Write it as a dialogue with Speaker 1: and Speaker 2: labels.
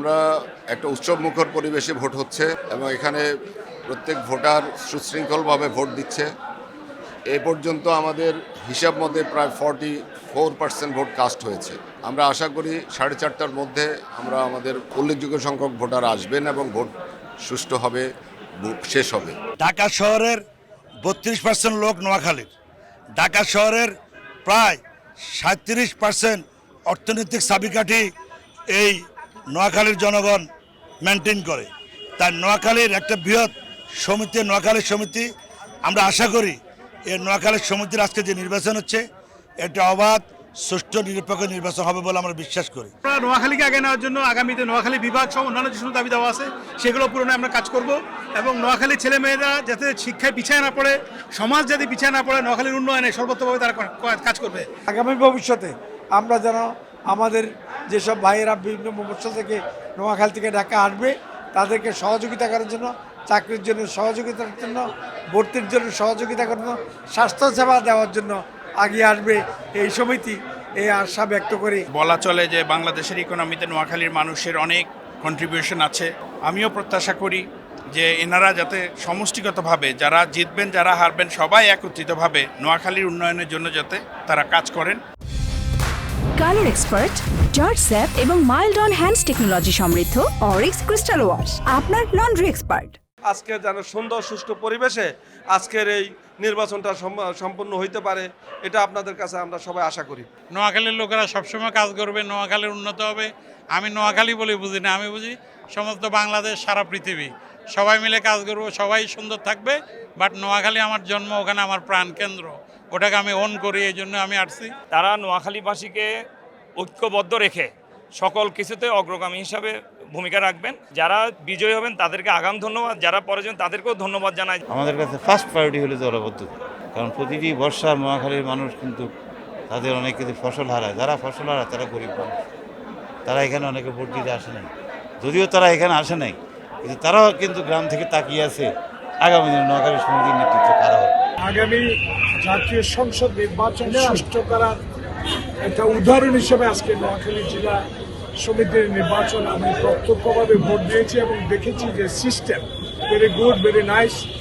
Speaker 1: আমরা একটা উৎসব মুখর পরিবেশে ভোট হচ্ছে এবং এখানে প্রত্যেক ভোটার সুশৃঙ্খলভাবে ভোট দিচ্ছে। এ পর্যন্ত আমাদের হিসাব মধ্যে প্রায় forty four percent vote cast হয়েছে। আমরা আশা করি সাড়ে চারটার মধ্যে আমরা আমাদের উল্লেখযোগ্য সংখ্যক ভোটার আসবেন এবং ভোট সুষ্ঠু হবে শেষ হবে।
Speaker 2: ঢাকা শহরের বত্রিশ পার্সেন্ট লোক নোয়াখালীর। ঢাকা শহরের প্রায় সাঁত্রিশ পার্সেন্ট অর্থনৈতিক চাবিকাঠি এই নোয়াখালীর জনগণ মেনটেন করে। তাই নোয়াখালীর একটা বৃহৎ সমিতি নোয়াখালী সমিতি আমরা আশা করি এই নোয়াখালীর সমিতির আজকে যে নির্বাচন হচ্ছে এটা অবাধ সুষ্ঠু নিরপেক্ষ নির্বাচন হবে বলে আমরা বিশ্বাস করি।
Speaker 3: আমরা নোয়াখালীকে আগে নেওয়ার জন্য আগামীতে নোয়াখালী বিভাগ সহ অন্যান্য যে সমস্ত দাবি দেওয়া আছে সেগুলো পূরণে আমরা কাজ করব এবং নোয়াখালীর ছেলেমেয়েরা যাতে শিক্ষায় পিছিয়ে না পড়ে সমাজ যাতে পিছিয়ে না পড়ে নোয়াখালীর উন্নয়নে সর্বোত্তভাবে তারা কাজ করবে।
Speaker 4: আগামী ভবিষ্যতে আমরা যেন আমাদের যেসব ভাইয়েরা বিভিন্ন মফস্বল থেকে নোয়াখালী থেকে ঢাকা আসবে, তাদেরকে সহযোগিতা করার জন্য, চাকরির জন্য সহযোগিতার জন্য, ভর্তির জন্য সহযোগিতা করার জন্য, স্বাস্থ্যসেবা দেওয়ার জন্য আগিয়ে আসবে এই সমিতি। এই আশা ব্যক্ত করি।
Speaker 5: বলা চলে যে বাংলাদেশের ইকোনমিতে নোয়াখালীর মানুষের অনেক কন্ট্রিবিউশন আছে। আমিও প্রত্যাশা করি যে এনারা যাতে সমষ্টিগতভাবে যারা জিতবেন, যারা হারবেন, সবাই একত্রিতভাবে নোয়াখালীর উন্নয়নের জন্য যাতে তারা কাজ করেন।
Speaker 6: কালার এক্সপার্ট জর্জ স্যাপ এবং মাইল্ড অন হ্যান্ডস টেকনোলজি সমৃদ্ধ অরিক্স ক্রিস্টাল ওয়াশ আপনার লন্ড্রি এক্সপার্ট।
Speaker 7: আজকে যেন সুন্দর সুষ্ঠু পরিবেশে আজকের এই নির্বাচনটা সম- সম্পন্ন হইতে পারে এটা আপনাদের কাছে আমরা সবাই আশা করি।
Speaker 8: নোয়াখালীর লোকেরা সবসময় কাজ করবে নোয়াখালীর উন্নত হবে। আমি নোয়াখালী বলে বুঝি না আমি বুঝি সমস্ত বাংলাদেশ সারা পৃথিবী। সবাই মিলে কাজ করব সবাই সুন্দর থাকবে বাট নোয়াখালী আমার জন্ম ওখানে আমার প্রাণ কেন্দ্র ওটাকে আমি অন করি এই জন্য আমি আসছি।
Speaker 9: তারা নোয়াখালীবাসীকে ঐক্যবদ্ধ রেখে সকল কিছুতে অগ্রগামী হিসাবে ভূমিকা রাখবেন। যারা বিজয়ী হবেন তাদেরকে আগাম ধন্যবাদ। যারা পরে যাবেন তাদেরকেও ধন্যবাদ জানাই।
Speaker 10: আমাদের কাছে ফার্স্ট প্রায়োরিটি হলো জলবদ্ধতা। কারণ প্রতিটি বর্ষা নোয়াখালীর মানুষ কিন্তু তাদের অনেক কিছু ফসল হারায়। যারা ফসল হারায় তারা গরিব মানুষ। তারা এখানে অনেকে ভোট দিতে আসে নাই। যদিও তারা এখানে আসে নাই কিন্তু তারাও কিন্তু গ্রাম থেকে তাকিয়ে আছে আগামী দিনে নোয়াখালী সমিতির নেতৃত্ব কারা হবে।
Speaker 4: আগামী জাতীয় সংসদ নির্বাচন সুষ্ঠু করার একটা উদাহরণ হিসেবে আজকে নোয়াখালী জেলা সমিতির নির্বাচন আমি প্রত্যক্ষভাবে ভোট দিয়েছি এবং দেখেছি যে system very good very nice